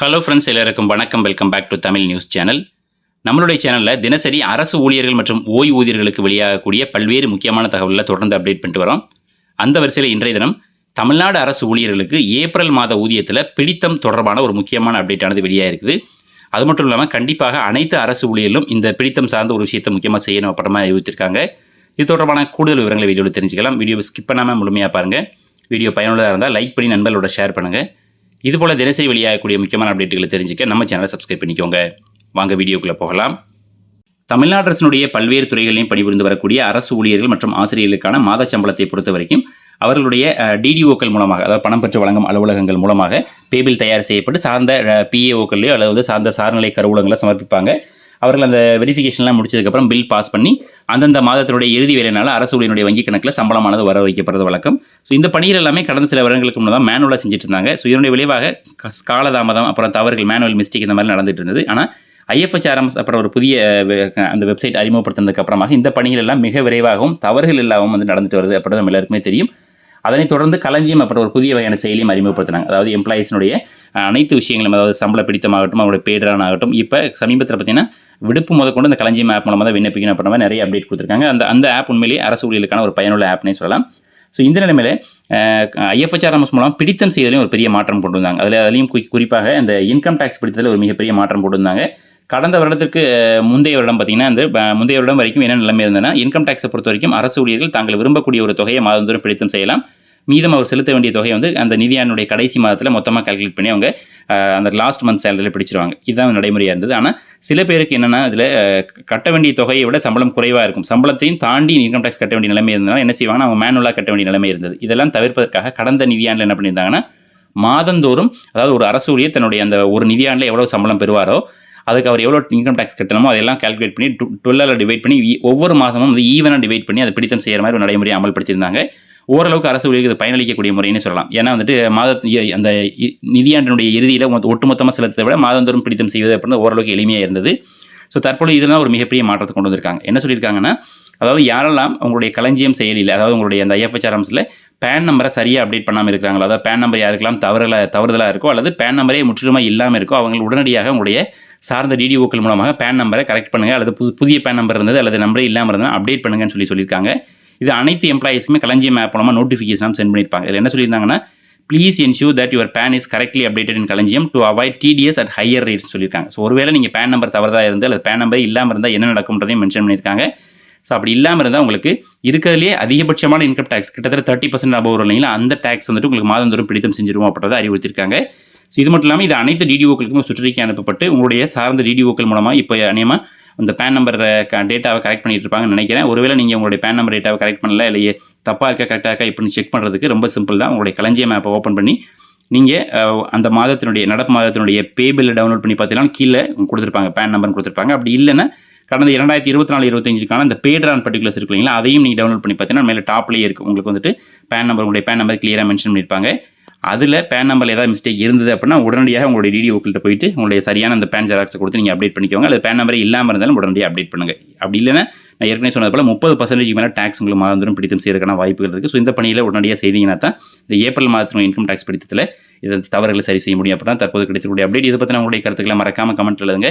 Hello friends எல்லாருக்கும் வணக்கம். Welcome back to Tamil news channel நம்மளுடைய சேனலில் தினசரி அரசு ஊழியர்கள் மற்றும் ஓய்வூதியர்களுக்கு வெளியாகக்கூடிய பல்வேறு முக்கியமான தகவல்களை தொடர்ந்து அப்டேட் பண்ணிட்டு வரோம். அந்த வரிசையில் இன்றைய தினம் தமிழ்நாடு அரசு ஊழியர்களுக்கு ஏப்ரல் மாத ஊதியத்தில் பிடித்தம் தொடர்பான ஒரு முக்கியமான அப்டேட்டானது வெளியாக இருக்குது அது மட்டும் இல்லாமல் கண்டிப்பாக அனைத்து அரசு ஊழியர்களும் இந்த பிடித்தம் சார்ந்த ஒரு விஷயத்தை முக்கியமாக செய்யணும் அப்புறமா அறிவித்திருக்காங்க. இது தொடர்பான கூடுதல் விவரங்களை வீடியோவில் தெரிஞ்சுக்கலாம். வீடியோவை ஸ்கிப் பண்ணாமல் முழுமையாக பாருங்கள் வீடியோ பயனுள்ளதாக இருந்தால் லைக் பண்ணி நண்பர்களோட ஷேர் பண்ணுங்கள் இதுபோல் தினசரி வெளியாகக்கூடிய முக்கியமான அப்டேட்டுகளை தெரிஞ்சுக்க நம்ம சேனலை சப்ஸ்கிரைப் பண்ணிக்கோங்க. வாங்க வீடியோக்குள்ளே போகலாம். தமிழ்நாடு அரசினுடைய பல்வேறு துறைகளிலும் பணிபுரிந்து வரக்கூடிய அரசு ஊழியர்கள் மற்றும் ஆசிரியர்களுக்கான மாத சம்பளத்தை பொறுத்த வரைக்கும் அவர்களுடைய டிடிஓக்கள் மூலமாக அதாவது பணம் பெற்று வழங்கும் அலுவலகங்கள் மூலமாக பேபில் தயார் செய்யப்பட்டு சார்ந்த பிஏஓக்கள்லையோ அல்லது வந்து சார்ந்த சார்நிலை கருவூலங்களை சமர்ப்பிப்பாங்க. அவர்கள் அந்த வெரிஃபிகேஷன்லாம் முடிச்சதுக்கப்புறம் பில் பாஸ் பண்ணி அந்தந்த மாதத்தினுடைய இறுதி வேலைனால அரசு ஊழியனுடைய வங்கி கணக்கில் சம்பளமானது வர வைக்கப்படுறது வழக்கம். ஸோ இந்த பணிகள் எல்லாமே கடந்த சில வருடங்களுக்கு முன்னதாக மேனுவலாக செஞ்சுட்டு இருந்தாங்க ஸோ இதனுடைய விளைவாக காலதாமதம் அப்புறம் தவறுகள் மேனுவல் மிஸ்டேக் இந்த மாதிரி நடந்துட்டு இருந்தது. ஆனால் ஐஎஃப்ஹெச்ஆர்எம்எஸ் அப்புறம் ஒரு புதிய அந்த வெப்சைட் அறிமுகப்படுத்தினதுக்கு அப்புறமாக இந்த பணிகள் எல்லாம் மிக விரைவாகவும் தவறுகள் இல்லாமல் வந்து நடந்துட்டு வருது அப்படின்னு நம்ம எல்லாருக்குமே தெரியும். அதனைத் தொடர்ந்து களஞ்சியம் அப்புறம் ஒரு புதிய வகையான செயலியும் அறிமுகப்படுத்தினாங்க. அதாவது எம்ப்ளாயிஸினுடைய அனைத்து விஷயங்களும் அதாவது சம்பள பிடித்தமாகட்டும் அவங்களுடைய பேட்ரான் ஆகட்டும் இப்போ சமீபத்தில் பார்த்தீங்கன்னா விடுப்பு முதற்கொண்டு இந்த களஞ்சியம் ஆப் மூலமாக தான் விண்ணப்பிக்கணும் அப்படின்ற மாதிரி நிறைய அப்டேட் கொடுத்துருக்காங்க. அந்த அந்த ஆப் உண்மையிலேயே அரசு ஊழியர்களுக்கான ஒரு பயனுள்ள ஆப்னே சொல்லலாம். ஸோ இந்த நிலைமையில் ஐஎஃப்எச்ஆர்எம்எஸ் மூலம் பிடித்தம் செய்வதிலையும் ஒரு பெரிய மாற்றம் கொண்டு வந்தாங்க. அதில் அதுலேயும் குறி- குறிப்பாக இந்த இன்கம் டேக்ஸ் பிடித்ததில் ஒரு மிகப்பெரிய மாற்றம் கொண்டு வந்தாங்க. கடந்த வருடத்துக்கு முந்தைய வருடம் பார்த்தீங்கன்னா இந்த முந்தைய வருடம் வரைக்கும் என்ன நிலைமை இருந்ததுன்னா இன்கம் டேக்ஸை பொறுத்த வரைக்கும் அரசு ஊழியர்கள் தாங்கள் விரும்பக்கூடிய ஒரு தொகையை மாதந்தோறும் பிடித்தம் செய்யலாம். மீதம் அவர் செலுத்த வேண்டிய தொகையை வந்து அந்த நிதியானுடைய கடைசி மாதத்தில் மொத்தமாக கால்குலேட் பண்ணி அவங்க அந்த லாஸ்ட் மந்த் சேலரியில் பிடிச்சிருவாங்க. இதுதான் நடைமுறையாக இருந்தது. ஆனால் சில பேருக்கு என்னென்னா இதில் கட்ட வேண்டிய தொகையை விட சம்பளம் குறைவாக இருக்கும். சம்பளத்தையும் தாண்டி இன்கம் டேக்ஸ் கட்ட வேண்டிய நிலைமை இருந்ததுனால என்ன செய்வாங்கன்னா அவங்க மேனுவலாக கட்ட வேண்டிய நிலைமை இருந்தது. இதெல்லாம் தவிர்ப்பதற்காக கடந்த நிதியாண்டில் என்ன பண்ணியிருந்தாங்கன்னா மாதந்தோறும் அதாவது ஒரு அரசு ஊழியர் தன்னுடைய அந்த ஒரு நிதியாண்டில் எவ்வளோ சம்பளம் பெறுவாரோ அதுக்கு அவர் எவ்வளோ இன்கம் டேக்ஸ் கட்டணுமோ அதெல்லாம் கால்குலேட் பண்ணி டுவெல்லால் டிவைட் பண்ணி e- ஒவ்வொரு மாதமும் வந்து ஈவனாக டிவைட் பண்ணி அதை பிடித்தம் செய்கிற மாதிரி ஒரு நடைமுறையை அமல்படுத்தியிருந்தாங்க. ஓரளவுக்கு அரசு ஊழியருக்கு இது பயனளிக்கக்கூடிய முறைன்னு சொல்லலாம். ஏன்னா வந்துட்டு மாத அந்த நிதியாண்டினுடைய இறுதியில் ஒட்டுமொத்தமாக செலுத்ததை விட மாதந்தோறும் பிடித்தம் செய்வது அப்படின்னு ஓரளவுக்கு எளிமையாக இருந்தது. ஸோ தற்பொழுது இதெல்லாம் ஒரு மிகப்பெரிய மாற்றத்தை கொண்டு வந்திருக்காங்க. என்ன சொல்லியிருக்காங்கன்னா அதாவது யாரெல்லாம் உங்களுடைய களஞ்சியம் செயலியில் அதாவது உங்களுடைய அந்த ஐஎஃப்ஹெச்ஆர்எம்ஸில் பேன் நம்பரை சரியாக அப்டேட் பண்ணாமல் இருக்கிறாங்களோ அதாவது பேன் நம்பர் யாருக்கெல்லாம் தவறுதலாக தவறுதலாக இருக்கோ அல்லது பேன் நம்பரே முற்றிலுமாக இல்லாமல் இருக்கோ அவங்க உடனடியாக உங்களுடைய சார்ந்த டிடிஓக்கள் மூலமாக பேன் நம்பரை கரெக்ட் பண்ணுங்கள் அல்லது புது புதிய பேன் நம்பர் இருந்தது அல்லது நம்பரே இல்லாமல் இருந்தால் அப்டேட் பண்ணுங்கன்னு சொல்லி சொல்லியிருக்காங்க. இது அனைத்து எம்ப்ளாயிஸுமே களஞ்சியம் ஆப் மூலமாக நோட்டிஃபிகேஷன் சென்ட் பண்ணியிருப்பாங்க. இதில் என்ன சொல்லியிருந்தாங்கன்னா please ensure that your PAN is correctly updated in களஞ்சியம் to avoid TDS at higher rates சொல்லியிருக்காங்க. ஸோ ஒருவேளை நீங்கள் பேன் நம்பர் தவறுதாக இருந்து அல்லது பேன் நம்பர் இல்லாமல் இருந்தால் என்ன நடக்கும்ன்றதையும் மென்ஷன் பண்ணியிருக்காங்க. ஸோ அப்படி இல்லாமல் இருந்தால் உங்களுக்கு இருக்கிறதுலே அதிகபட்சமான இன்கம் டேக்ஸ் கிட்டத்தட்ட தேர்ட்டி பர்சன்ட் அபோவ் இல்லைங்களா? அந்த டேக்ஸ் வந்துட்டு உங்களுக்கு மாதந்தோறும் பிடித்தம் செஞ்சிருவோம் அப்படின்றத அறிவுறுத்திருக்காங்க. ஸோ இது மட்டும் இல்லாமல் இது அனைத்து டிடிஓக்களுக்கும் சுற்றறிக்கை அனுப்பப்பட்டு உங்களுடைய சார்ந்த டிடிஓக்கள் மூலமாக இப்போ அநேகமாக அந்த பேன் நம்பர் டேட்டாவை கரெக்ட் பண்ணிட்டு இருப்பாங்கன்னு நினைக்கிறேன். ஒருவேளை நீங்கள் உங்களுடைய பேன் நம்பர் டேட்டாவை கரெக்ட் பண்ணல இல்லையே தப்பாக இருக்கா கரெக்டாக இருக்கா இப்படின்னு செக் பண்ணுறதுக்கு ரொம்ப சிம்பிள் தான். உங்களுடைய களஞ்சியம் மேப்பை ஓப்பன் பண்ணி நீங்கள் அந்த மாதத்தினுடைய நடப்பு மாதத்தினுடைய பே பில்லை டவுன்லோட் பண்ணி பார்த்தீங்கன்னா கீழே கொடுத்துருப்பாங்க. பேன் நம்பர் கொடுத்துருப்பாங்க. அப்படி இல்லைன்னா கடந்த இரண்டாயிரத்தி இருபத்தி நாலு இருபத்தஞ்சுக்கான அந்த பேட்ரான் பர்டிகுலர்ஸ் இருக்கு இல்லைங்களா? அதையும் நீங்கள் டவுன்லோட் பண்ணி பார்த்தீங்கன்னா மேலே டாப்லேயே இருக்கும் உங்களுக்கு வந்துட்டு பேன் நம்பர் உங்களுடைய பேன் நம்பர் கிளியராக மென்ஷன் பண்ணியிருப்பாங்க. அதில் பேன் நம்பரில் ஏதாவது மிஸ்டேக் இருந்தது அப்படின்னா உடனடியாக உங்களுடைய டிடிஓக்கிட்ட போயிட்டு உங்களுடைய சரியான அந்த பேன் ஜெராக்ஸை கொடுத்து நீங்கள் அப்டேட் பண்ணிக்கோங்க. அல்லது பேன் நம்பரே இல்லாமல் இருந்தாலும் உடனடியாக அப்டேட் பண்ணுங்க. அப்படி இல்லைன்னா நான் ஏற்கனவே சொன்னது போல் முப்பது பர்சன்டேஜ் மேலே டேக்ஸ் உங்களுக்கு மாதந்தோறும் பிடித்தம் செய்யறதுக்கான வாய்ப்புகள் இருக்குது ஸோ இந்த பணியில் உடனடியாக செய்தீங்கன்னா தான் இந்த ஏப்ரல் மாதத்தின் இன்கம் டேக்ஸ் பிடித்தத்தில் இது தவறுகளை சரி செய்ய முடியும். அப்படின்னா தற்போது கிடைக்கக்கூடிய அப்டேட் இதை பற்றின உங்களுடைய கருத்துக்களை மறக்காமல் கமெண்ட் எழுதுங்க.